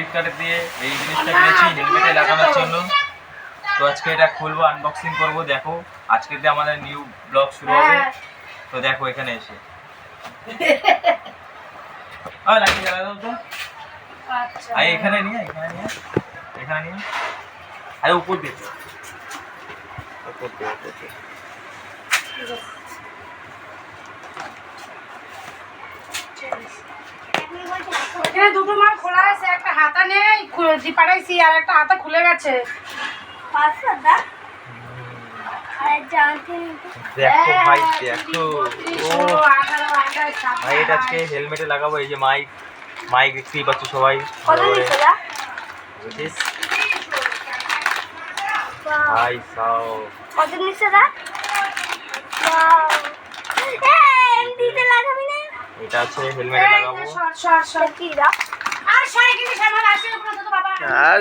ফ্লিপকার্টে দিয়ে এই জিনিসটা কিনেছি হেলমেটে লাগানোর জন্য। তো আজকে এটা খুলবো আনবক্সিং করব দেখো। আজকে দিয়ে আমাদের নিউ ব্লগ শুরু হবে। তো দেখো এখানে এসে। আ লাইট জ্বালা দাও তো। আচ্ছা। আই এখানে নিয়ে এখানে নিয়ে এখানে নিয়ে। আরে উপর দিয়ে। উপর দিয়ে উপর দিয়ে এখানে দুটো মাল খোলা আছে একটা হাতা নেই খু- পাঠাইছি আর একটা হাতা খুলে গেছে। দেখো ভাই দেখো। ও আঠারো ভাই এটা আজকে হেলমেটে লাগাবো এই যে মাইক। মাইক দেখতেই পাচ্ছ সবাই। ভাই সাও। কত নিচ্ছে দা এটা আছে হেলমেটে লাগাবো। সর সর সর কি দা আর সরে Claro,